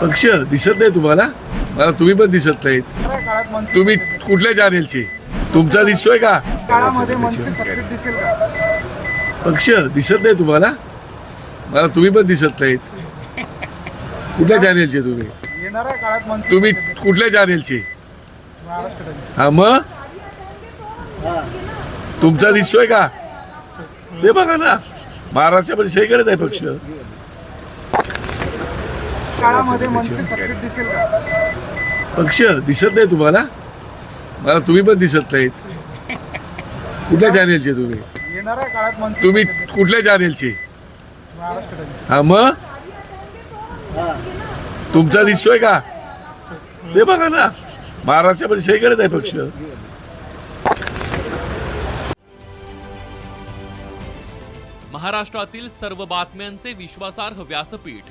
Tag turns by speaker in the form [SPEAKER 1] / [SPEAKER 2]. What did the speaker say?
[SPEAKER 1] पक्ष दिसत नाही तुम्हाला? मला तुम्ही पण दिसत नाहीत. तुम्ही कुठल्या चॅनेलचे तुमचा दिसतोय का? पक्ष दिसत नाही तुम्हाला? मला तुम्ही पण दिसत नाहीत. कुठल्या चॅनेलचे तुम्ही? तुम्ही कुठल्या चॅनेलचे हा मग? तुमचा दिसतोय का? ते बघा ना. महाराष्ट्रामध्ये सगळीकडेच आहे पक्ष पक्ष दिसत नाही तुम्हाला? मला तुम्ही पण दिसत नाहीत. कुठल्या चॅनेलचे तुम्ही? तुम्ही. कुठल्या चॅनेलचे
[SPEAKER 2] महाराष्ट्र
[SPEAKER 1] हा मग? तुमचा दिसतोय का? ते बघा ना. महाराष्ट्रामध्ये सगळीकडेच आहे पक्ष.
[SPEAKER 3] महाराष्ट्रातील सर्व बातम्यांचे विश्वासार्ह व्यासपीठ.